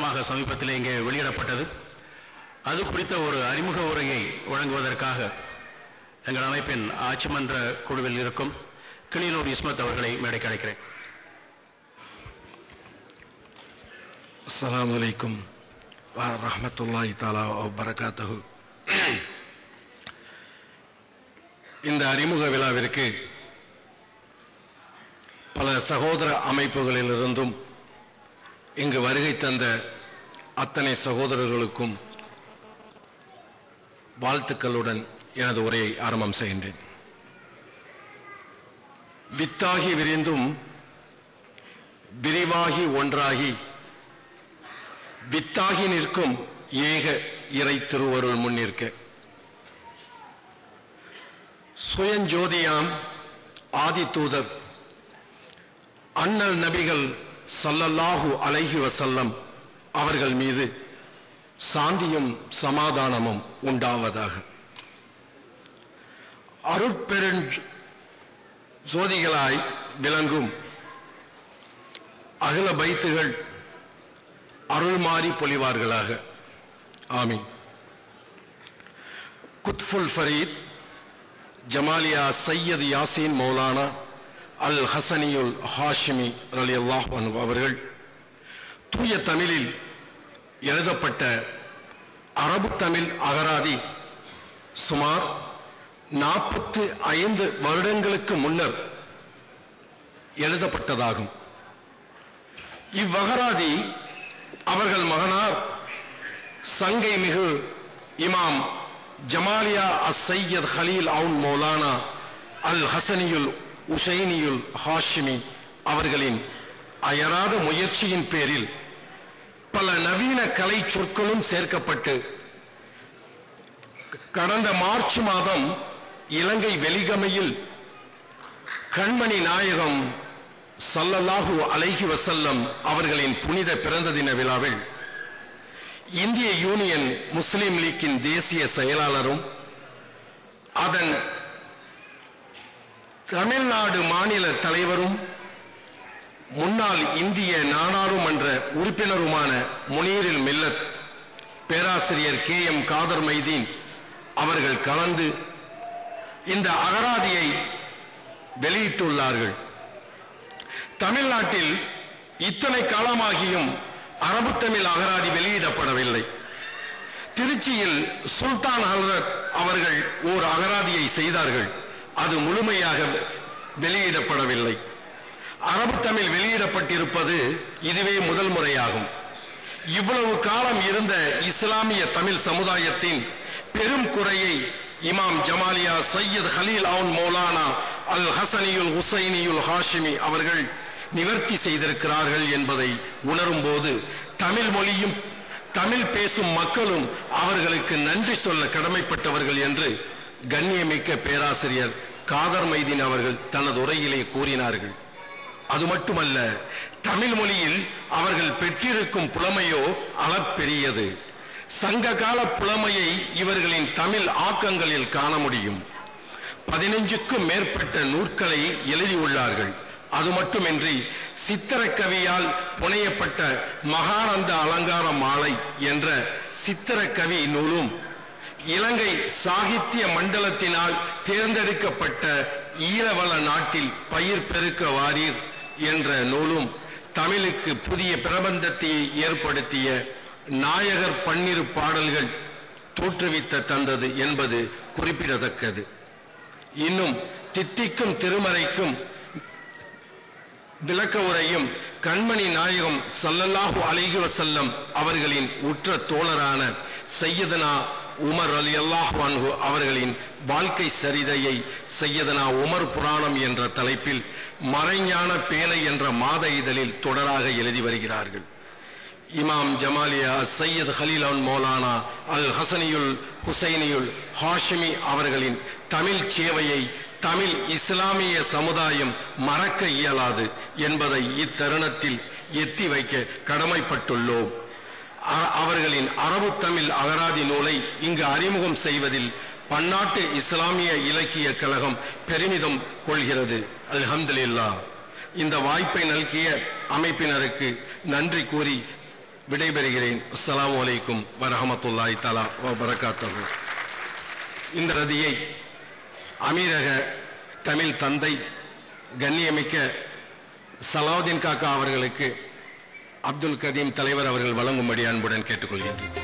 சமீபத்தில் இங்கே வெளியிடப்பட்டது. அது குறித்த ஒரு அறிமுக உரையை வழங்குவதற்காக எங்கள் அமைப்பின் ஆட்சி மன்ற குழுவில் இருக்கும் கிளியலூர் இஸ்மத் அவர்களை மேடைக்கு அழைக்கிறேன். அஸ்லாம் வலைக்கும் ரஹமத்துல்லாஹி தாலா பரகாத்தஹு இந்த அறிமுக விழாவிற்கு பல சகோதர அமைப்புகளிலிருந்தும் இங்கு வருகை தந்த அத்தனை சகோதரர்களுக்கும் வாழ்த்துக்களுடன் எனது உரையை ஆரம்பம் செய்கின்றேன். வித்தாகி விரிந்தும் விரிவாகி ஒன்றாகி வித்தாகி நிற்கும் ஏக இறை திருவருள் முன்னிற்க சுயஞ்சோதியாம் ஆதித்தூதர் அண்ணல் நபிகள் சல்லல்லாஹு அலைஹி வசல்லம் அவர்கள் மீது சாந்தியும் சமாதானமும் உண்டாவதாக. அருட்பெருஞ் ஜோதிகளாய் விளங்கும் அகில பைத்துகள் அருள்மாறி பொழிவார்களாக. ஆமீன். குத்ஃபுல் ஃபரீத் ஜமாலியா சையத் யாசின் மௌலானா அல் ஹசனியுல் ஹாஷிமி அலி அல்லாஹ் அவர்கள் தூய தமிழில் எழுதப்பட்ட அரபு தமிழ் அகராதி சுமார் நாற்பத்து ஐந்து வருடங்களுக்கு முன்னர் எழுதப்பட்டதாகும். இவ்வகராதி அவர்கள் மகனார் சங்கை மிகு இமாம் ஜமாலியா அஸ் சையத் ஹலீல் அவுன் மௌலானா அல் ஹசனியுல் உஷைனியுல் ஹாஷிமி அவர்களின் அயராத முயற்சியின் பேரில் பல நவீன கலை சொற்களும் சேர்க்கப்பட்டு கடந்த மார்ச் மாதம் இலங்கை வெலிகமையில் கண்மணி நாயகம் சல்லல்லாஹு அலைஹி வசல்லம் அவர்களின் புனித பிறந்த தின விழாவில் இந்திய யூனியன் முஸ்லிம் லீக்கின் தேசிய செயலாளரும் அதன் தமிழ்நாடு மாநில தலைவரும் முன்னாள் இந்திய நாடாளுமன்ற உறுப்பினருமான முனீரில் மில்லத் பேராசிரியர் கே எம் காதர் மைதீன் அவர்கள் கலந்து இந்த அகராதியை வெளியிட்டுள்ளார்கள். தமிழ்நாட்டில் இத்தனை காலமாகியும் அரபு தமிழ் அகராதி வெளியிடப்படவில்லை. திருச்சியில் சுல்தான் ஹல்ரத் அவர்கள் ஓர் அகராதியை செய்தார்கள். அது முழுமையாக வெளியிடப்படவில்லை. அரபு தமிழ் வெளியிடப்பட்டிருப்பது இதுவே முதல் முறையாகும். இவ்வளவு காலம் இருந்த இஸ்லாமிய தமிழ் சமுதாயத்தின் பெரும் குறையை இமாம் ஜமாலியா சையத் ஹலீல் அவுன் மௌலானா அல் ஹசனியுல் ஹுசைனியுல் ஹாஷிமி அவர்கள் நிவர்த்தி செய்திருக்கிறார்கள் என்பதை உணரும் போது தமிழ் மொழியும் தமிழ் பேசும் மக்களும் அவர்களுக்கு நன்றி சொல்ல கடமைப்பட்டவர்கள் என்று கண்ணியமிக்க பேராசிரியர் காதர் மைதீன் அவர்கள் தனது உரையிலே கூறினார்கள். அது மட்டுமல்ல தமிழ் மொழியில் அவர்கள் பெற்றிருக்கும் புலமையோ அளப்பெரியது. சங்க கால புலமையை இவர்களின் தமிழ் ஆக்கங்களில் காண முடியும். பதினஞ்சுக்கும் மேற்பட்ட நூற்களை எழுதியுள்ளார்கள். அது மட்டுமின்றி சித்திரக்கவியால் புனையப்பட்ட மகானந்த அலங்கார மாலை என்ற சித்திரக்கவி நூலும் இலங்கை சாகித்ய மண்டலத்தினால் தேர்ந்தெடுக்கப்பட்ட ஈரவள நாட்டில் பயிர் பெருக்க வாரீர் என்ற நூலும் தமிழுக்கு புதிய பிரபந்தத்தை ஏற்படுத்திய நாயகர் பன்னிரு பாடல்கள் தோற்றுவித்த தந்தது என்பது குறிப்பிடத்தக்கது. இன்னும் தித்திக்கும் திருமறைக்கும் விளக்க உரையும் கண்மணி நாயகம் சல்லல்லாஹு அலைஹி வசல்லம் அவர்களின் உற்ற தோழரான சையதனா உமர் அலி அல்லாஹ் அவர்களின் வாழ்க்கை சரிதையை செய்யதனா உமர் புராணம் என்ற தலைப்பில் மறைஞான பேலை என்ற மாத இதழில் தொடராக எழுதி வருகிறார்கள். இமாம் ஜமாலியா சையத் ஹலீலான் மௌலானா அல் ஹசனியுல் ஹுசைனியுல் ஹாஷிமி அவர்களின் தமிழ் சேவையை தமிழ் இஸ்லாமிய சமுதாயம் மறக்க இயலாது என்பதை இத்தருணத்தில் எத்தி வைக்க கடமைப்பட்டுள்ளோம். அவர்களின் அரபு தமிழ் அகராதி நூலை இங்கு அறிமுகம் செய்வதில் பன்னாட்டு இஸ்லாமிய இலக்கிய கழகம் பெருமிதம் கொள்கிறது. அல்ஹம்துலில்லா. இந்த வாய்ப்பை நல்கிய அமைப்பினருக்கு நன்றி கூறி விடைபெறுகிறேன். அஸ்லாம் அலைக்கும் வரஹமத்துல்லாய் தலா வரகாத்தகு இந்த ரதியை அமீரக தமிழ் தந்தை கண்ணியமிக்க சலாவுதீன் காக்கா அவர்களுக்கு அப்துல் கதீம் தலைவர் அவர்கள் வழங்கும்படி அன்புடன் கேட்டுக்கொள்கின்றேன்